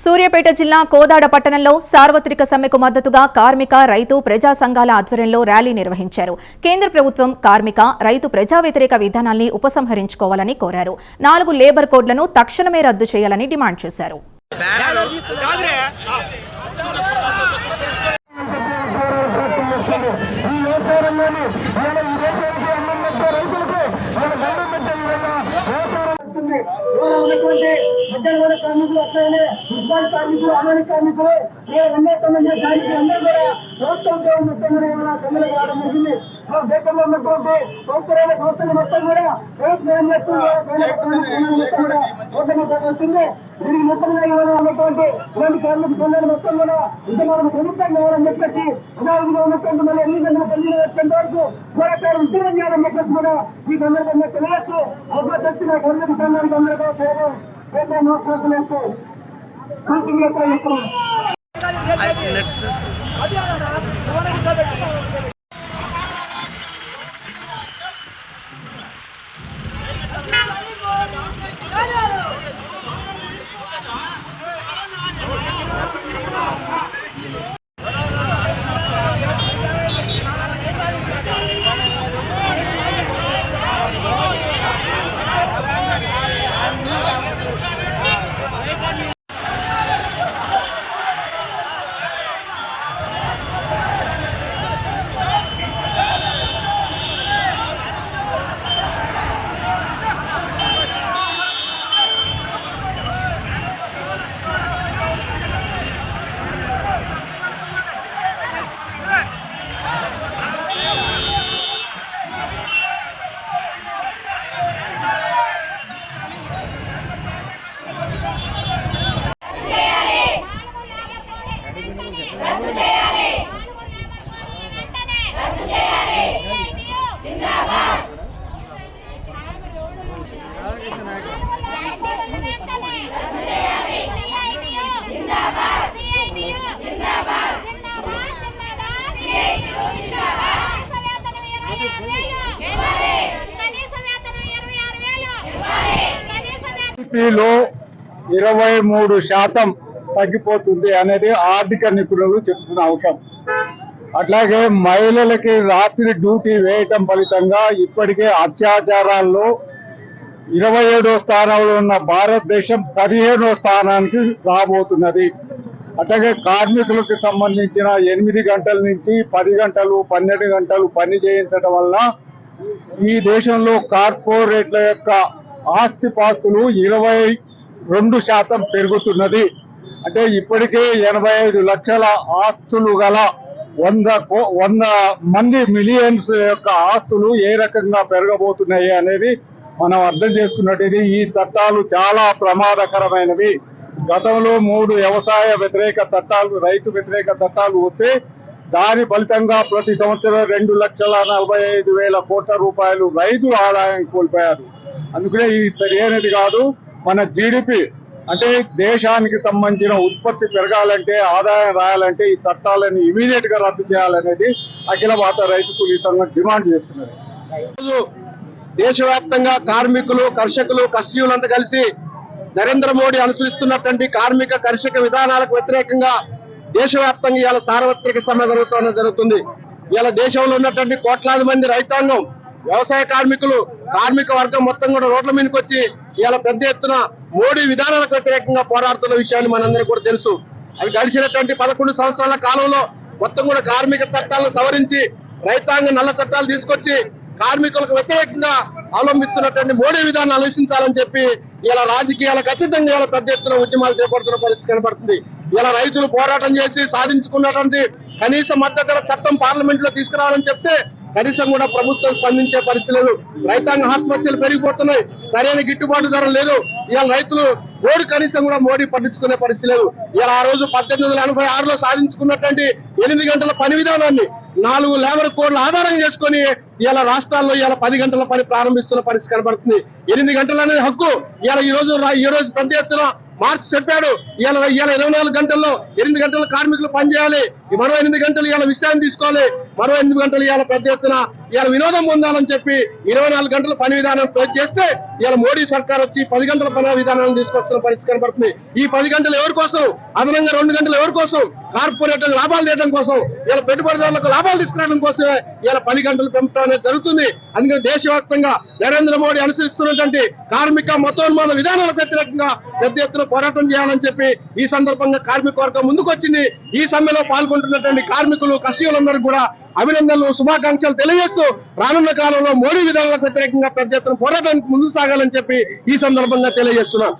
సూర్యాపేట జిల్లా కోదాడ పట్టణంలో సార్వత్రిక సమ్మెకు మద్దతుగా కార్మిక రైతు ప్రజా సంఘాల ఆధ్వర్యంలో ర్యాలీ నిర్వహించారు. కేంద్ర ప్రభుత్వం కార్మిక రైతు ప్రజా వ్యతిరేక విధానాల్ని ఉపసంహరించుకోవాలని కోరారు. నాలుగు లేబర్ కోడ్లను తక్షణమే రద్దు చేయాలని డిమాండ్ చేశారు ఈ వ్యవసాయ రంగాన్ని ఇవాళ ఈ దేశానికి అన్నం పెట్టే రైతులకు ఇవాళ దండం పెట్టే విధంగా వ్యవసాయం వస్తుంది ఇవాళ ఉన్నటువంటి మధ్యాహ్న కార్మికులు అట్లనే ఫుట్బాల్ కార్మికులు అమలు కార్మికులు ఎన్నో తొమ్మిది కార్మికులు అందరూ కూడా ప్రభుత్వంతో మొత్తం కూడా ఇవాళ సమ్మెలకు రావడం జరిగింది దేశంలో ఉన్నటువంటి ప్రభుత్వాల సంస్థలు మొత్తం కూడా ప్రభుత్వం చేస్తుంది మొత్తం కూడా ఓటమి దీనికి మొత్తంగా ఇవాళ ఉన్నటువంటి ఇలాంటి కార్మిక సంఘాలు మొత్తం కూడా ఉద్యమాలకు ప్రభుత్వం కావాలని చెప్పేసి అనాథంగా ఉన్నటువంటి మళ్ళీ ఎన్ని గంటల పదిహేను వచ్చేంత వరకు పోరాటాలు ఉద్యోగం చేయాలని చెప్పేసి కూడా ఈ సందర్భంగా తెలియచ్చు అవకాశం వచ్చిన కార్మిక సంఘానికి అందరూ కూడా చేయడం రేపు నోట్స్ వేస్తూ ఇరవై మూడు శాతం తగ్గిపోతుంది అనేది ఆర్థిక నిపుణులు చెప్తున్న అంశం అట్లాగే మహిళలకి రాత్రి డ్యూటీ వేయటం ఫలితంగా ఇప్పటికే అత్యాచారాల్లో ఇరవై ఏడో స్థానంలో ఉన్న భారతదేశం పదిహేడో స్థానానికి రాబోతున్నది. అట్లాగే కార్మికులకు సంబంధించిన ఎనిమిది గంటల నుంచి పది గంటలు పన్నెండు గంటలు పని చేయించడం వల్ల ఈ దేశంలో కార్పొరేట్ల యొక్క ఆస్తిపాస్తులు ఇరవై రెండు శాతం పెరుగుతున్నది. అంటే ఇప్పటికే ఎనభై ఐదు లక్షల ఆస్తులు గల వంద వంద మంది మిలియన్స్ యొక్క ఆస్తులు ఏ రకంగా పెరగబోతున్నాయి అనేది మనం అర్థం చేసుకున్నట్టు ఈ చట్టాలు చాలా ప్రమాదకరమైనవి. గతంలో మూడు వ్యవసాయ వ్యతిరేక చట్టాలు రైతు వ్యతిరేక చట్టాలు వస్తే దాని ఫలితంగా ప్రతి సంవత్సరం రెండు లక్షల నలభై ఐదు వేల కోట్ల రూపాయలు రైతులు ఆదాయం కోల్పోయారు. అందుకనే ఇది సరైనది కాదు. మన జీడిపి అంటే దేశానికి సంబంధించిన ఉత్పత్తి పెరగాలంటే ఆదాయం రాయాలంటే ఈ చట్టాలను ఇమీడియట్గా రద్దు చేయాలనేది అఖిల భారత రైతు కూలీ సంఘం డిమాండ్ చేస్తున్నారు దేశవ్యాప్తంగా కార్మికులు కర్షకులు కర్షకులంతా కలిసి నరేంద్ర మోడీ అనుసరిస్తున్నటువంటి కార్మిక కర్షక విధానాలకు వ్యతిరేకంగా దేశవ్యాప్తంగా ఇవాళ సార్వత్రిక సమ్మె జరుగుతున్న జరుగుతుంది. ఇవాళ దేశంలో ఉన్నటువంటి కోట్లాది మంది రైతాంగం వ్యవసాయ కార్మికులు కార్మిక వర్గం మొత్తం కూడా రోడ్ల మీదకి వచ్చి ఇవాళ పెద్ద ఎత్తున మోడీ విధానాలకు వ్యతిరేకంగా పోరాడుతున్న విషయాన్ని మనందరికీ కూడా తెలుసు. అవి గడిచినటువంటి పదకొండు సంవత్సరాల కాలంలో మొత్తం కూడా కార్మిక చట్టాలను సవరించి రైతాంగ నల్ల చట్టాలు తీసుకొచ్చి కార్మికులకు వ్యతిరేకంగా అవలంబిస్తున్నటువంటి మోడీ విధానం ఆలోచించాలని చెప్పి ఇలా రాజకీయాలకు అతీతంగా ఇలా పెద్ద ఎత్తున ఉద్యమాలు చేపడుతున్న పరిస్థితి కనబడుతుంది ఇలా రైతులు పోరాటం చేసి సాధించుకున్నటువంటి కనీస మద్దతు చట్టం పార్లమెంట్లో తీసుకురావాలని చెప్తే కనీసం కూడా ప్రభుత్వం స్పందించే పరిస్థితి లేదు. రైతాంగ ఆత్మహత్యలు పెరిగిపోతున్నాయి. సరైన గిట్టుబాటు ధర లేదు. ఇవాళ రైతులు మోడీ కనీసం కూడా మోడీ పట్టించుకునే పరిస్థితి లేదు. ఇలా ఆ రోజు పద్దెనిమిది వందల ఎనభై ఆరులో సాధించుకున్నటువంటి ఎనిమిది గంటల పని విధానాన్ని నాలుగు లేబర్ కోడ్లు ఆధారం చేసుకొని ఇలా రాష్ట్రాల్లో ఇలా పది గంటల పని ప్రారంభిస్తున్న పరిస్థితి కనబడుతుంది. ఎనిమిది గంటలు అనేది హక్కు. ఇలా ఈ రోజు ఈ రోజు పెద్ద ఎత్తున మార్చ్ చెప్పాడు. ఇలా ఇలా ఇరవై నాలుగు గంటల్లో ఎనిమిది గంటల కార్మికులు పనిచేయాలి. మరో ఎనిమిది గంటలు ఇలా విశ్రాంతి తీసుకోవాలి. మరో ఎనిమిది గంటలు ఇలా పెద్ద ఎత్తున ఇవాళ వినోదం పొందాలని చెప్పి ఇరవై నాలుగు గంటల పని విధానం క్లోజ్ చేస్తే ఇవాళ మోడీ సర్కార్ వచ్చి పది గంటల పని విధానాన్ని తీసుకొస్తున్న పరిస్థితి కనబడుతుంది. ఈ పది గంటలు ఎవరి కోసం? అదనంగా రెండు గంటలు ఎవరి కోసం? కార్పొరేట్ లాభాలు తీయడం కోసం ఇలా పెట్టుబడిదారులకు లాభాలు తీసుకురావడం కోసమే ఇలా పది గంటలు పెంపడం అనేది జరుగుతుంది. అందుకని దేశవ్యాప్తంగా నరేంద్ర మోడీ అనుసరిస్తున్నటువంటి కార్మిక మతోన్మాద విధానాలకు వ్యతిరేకంగా పెద్ద ఎత్తున పోరాటం చేయాలని చెప్పి ఈ సందర్భంగా కార్మిక వర్గం ముందుకొచ్చింది. ఈ సమ్మెలో పాల్గొంటున్నటువంటి కార్మికులు కర్షకులందరూ కూడా అభినందనలు శుభాకాంక్షలు తెలియజేస్తూ రానున్న కాలంలో మోడీ విధానాలకు వ్యతిరేకంగా పెద్ద ఎత్తున పోరాటానికి ముందుకు సాగాలని చెప్పి ఈ సందర్భంగా తెలియజేస్తున్నాను.